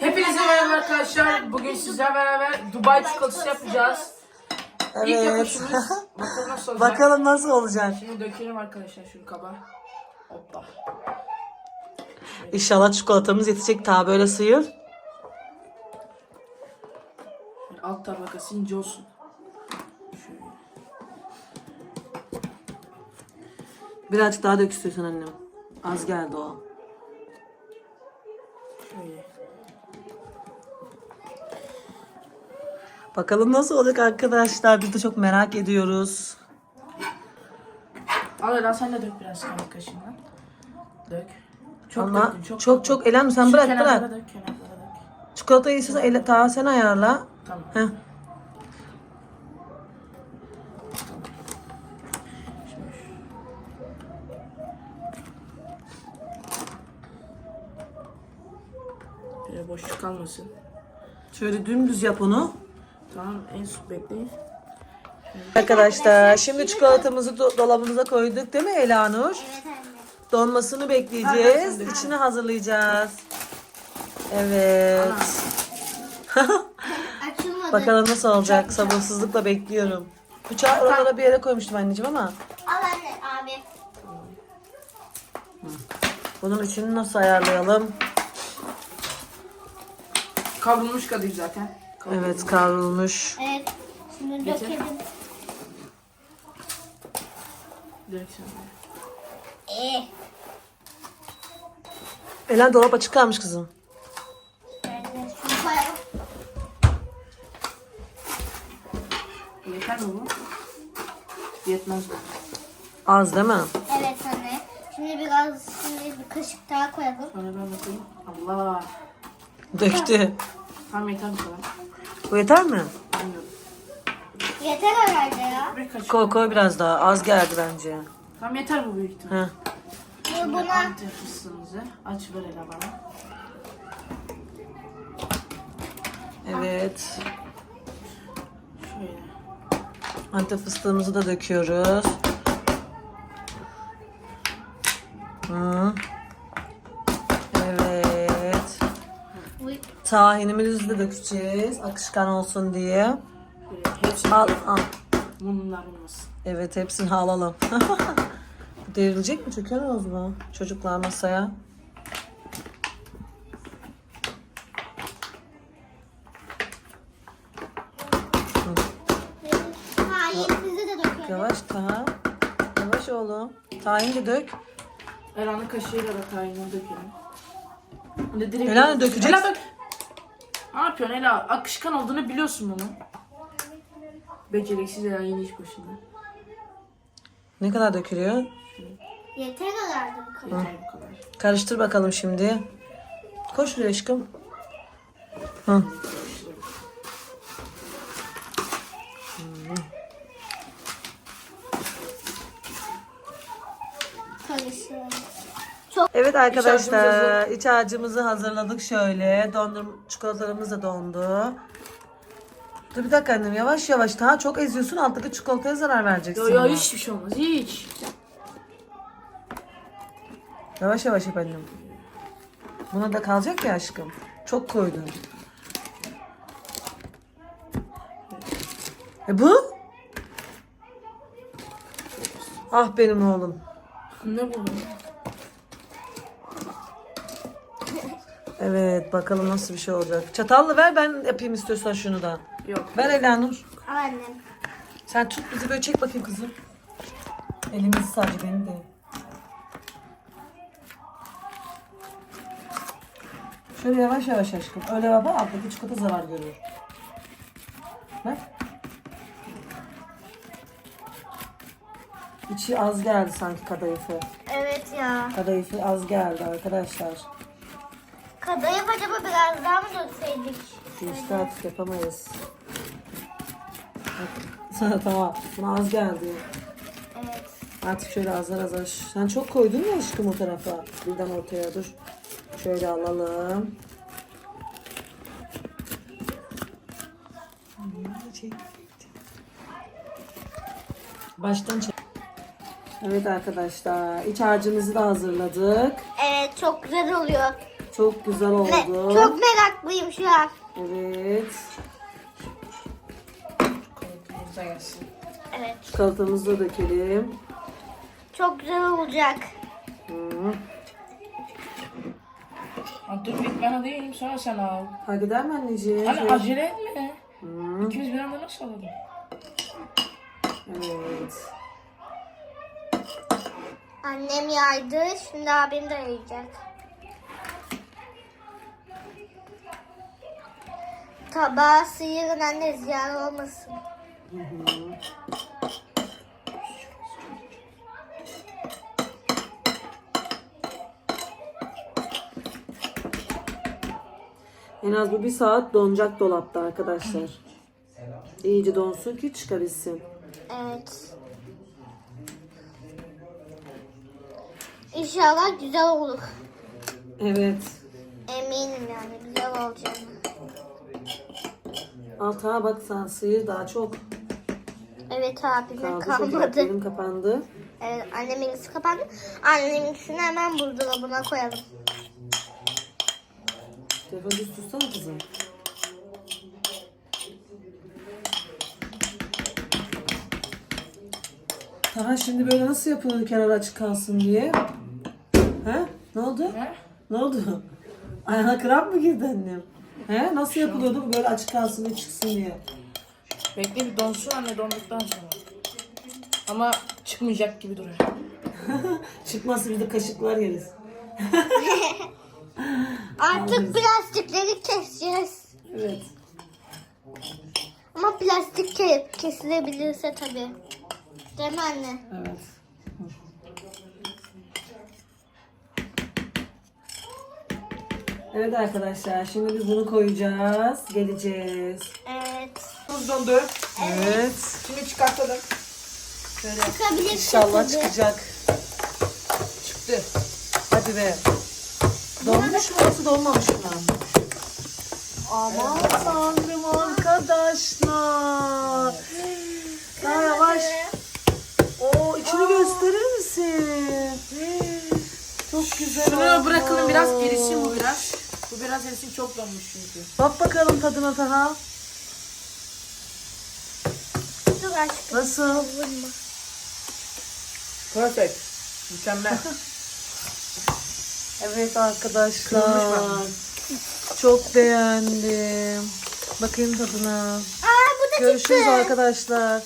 Hepinize merhaba arkadaşlar. Bugün sizlerle beraber Dubai çikolatası yapacağız. İlk Evet. yapışımız bakalım nasıl olacak. Bakalım nasıl olacak. Şimdi dökelim arkadaşlar şu kaba. Hoppa. İnşallah çikolatamız yetecek ta böyle sıyır. Alt tabakası ince olsun. Şöyle. Birazcık daha dök istiyorsan annem. Az geldi o. Şöyle. Bakalım nasıl olacak arkadaşlar. Biz de çok merak ediyoruz. Al Ela sen de dök biraz kahve kaşığından. Dök. Çok Ama döktün, çok çok. çok, Elen sen Şu bırak kenarlara bırak. dök, kenarlara dök. Çikolatayı istiyorsan ele, ta sen ayarla. Tamam. Heh. Böyle boşluk kalmasın. Şöyle dümdüz yap onu. Tamam en bekleyin. Arkadaşlar şimdi çikolatamızı do- dolabımıza koyduk değil mi Elanur? Evet anne. Donmasını bekleyeceğiz. İçini hazırlayacağız. Evet. Açılmadı. Bakalım nasıl olacak. Sabırsızlıkla bekliyorum. Bıçağı oralara bir yere koymuştum anneciğim ama Al anne abi. bunun içini nasıl ayarlayalım? Kavrulmuş kadayıf zaten. Kavrulmuş. Evet kavrulmuş. Evet. Şimdi dökelim. Direkt. Ee. Elen dolap açık kalmış kızım. Yeter mi bu? Yetmez bu. Az değil mi? Evet anne. Şimdi biraz şimdi bir kaşık daha koyalım. Sonra ben bakayım. Allah. Döktü. Tam yeter bu kadar. Bu yeter mi? Yeter herhalde ya. Bir kaşık. Koy koy biraz daha. Az geldi bence. Tam yeter bu büyük ihtimal. Heh. Şimdi buna antep fıstığımızı aç ver hele bana. Evet. Şöyle. Antep fıstığımızı da döküyoruz. Hı. Evet. Tahinimizi de dökeceğiz. Akışkan olsun diye. Hepsini Al al. mumlar olmasın. Evet hepsini alalım. Devrilecek mi? Çökemez mu? Çocuklar masaya. Yavaş Taha. Yavaş oğlum. Tahin de dök. Ela'nın kaşığıyla da tayinden dökelim. Öyle direkt Ela dökeceksin. Ela dök. Ne yapıyorsun Ela? Akışkan olduğunu biliyorsun bunu. Beceriksiz Ela yeni iş başında. Ne kadar dökülüyor? Yeter bu kadar. Yeter bu kadar. Karıştır bakalım şimdi. Koş şuraya aşkım. Hı. Evet arkadaşlar harcımız iç harcımızı hazırladık şöyle. Dondurum çikolatalarımız da dondu. Dur bir dakika annem yavaş yavaş. Daha çok eziyorsun alttaki çikolataya zarar vereceksin. Yo yo ama. hiçbir şey olmaz. Hiç. Yavaş yavaş yap annem. Buna da kalacak ya aşkım. Çok koydun. E bu? Ah benim oğlum. Ne bu? Evet bakalım nasıl bir şey olacak. Çatalla ver ben yapayım istiyorsan şunu da. Yok. Ver Elanur. Annem. Sen tut bizi böyle çek bakayım kızım. Elimizi sadece beni de. Şöyle yavaş yavaş aşkım. Öyle yapar alttaki çikolata zarar görür. Bak. İçi az geldi sanki kadayıfı. Evet ya. Kadayıfı az geldi arkadaşlar. Kadayıf acaba biraz daha mı dökseydik? İşte artık yapamayız. Sana tamam. Buna az geldi. Evet. Artık şöyle azar azar. Sen çok koydun ya aşkım o tarafa. Birden ortaya dur. Şöyle alalım. Baştan çek. Evet arkadaşlar. iç harcımızı da hazırladık. Evet çok güzel oluyor. Çok güzel Me- oldu. çok meraklıyım şu an. Evet. Kayıtımız da gelsin. Evet. Çikolatamızı da dökelim. Çok güzel olacak. Hı. Ha, dur bir ben alayım sonra sen al. Ha gider mi anneciğim? Hani acele etme. Hı. İkimiz bir anda nasıl alalım? Evet. Annem yaydı. Şimdi abim de yayacak. Tabağı sıyırın anne ziyan olmasın. En az bu bir saat donacak dolapta arkadaşlar. İyice donsun ki çıkabilsin. Evet. İnşallah güzel olur. Evet. Eminim yani güzel olacağını. Alta bak sen sıyır daha çok Evet abime kaldı. kalmadı. Benim kapandı. Evet anneminkisi kapandı. Anneminkisini hemen buzdolabına koyalım. Telefonu düz tutsana kızım. Taha şimdi böyle nasıl yapılır kenar açık kalsın diye? He? Ne oldu? Ne? Ne oldu? Ayağına kramp mı girdi annem? He? Nasıl yapılıyordu bu böyle açık kalsın diye çıksın diye? Bekle bir donsun anne donduktan sonra. Ama çıkmayacak gibi duruyor. Çıkması bir de kaşıklar yeriz. Artık plastikleri keseceğiz. Evet. Ama plastik ke- kesilebilirse tabii. Değil mi anne? Evet. Evet arkadaşlar şimdi biz bunu koyacağız. Geleceğiz. Evet. Tuz dondu. Evet. Şimdi çıkartalım. Şöyle Çıkabilirse İnşallah tabii. çıkacak. çıktı. Hadi be. Donmuş mu? Nasıl donmamış mı? Aman tanrım arkadaşlar. Daha yavaş. Oo içini gösterir misin? Çok güzel Şunu oldu. bırakalım biraz erisin bu biraz. Biraz erisin çok donmuş çünkü. Bak bakalım tadına Taha. Dur aşkım. Nasıl? Vurma. Perfect. Mükemmel. Evet arkadaşlar. Çok beğendim. Bakayım tadına. Aa bu da Görüşürüz çıktı. arkadaşlar.